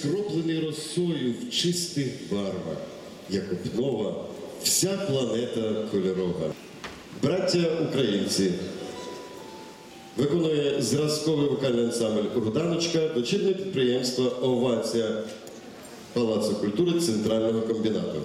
скроплений росою в чистих барвах, як обнова, вся планета кольорова. Браття українці. Виконує зразковий вокальний ансамбль Руданочка, дочірне підприємство Овація Палацу культури Центрального комбінату.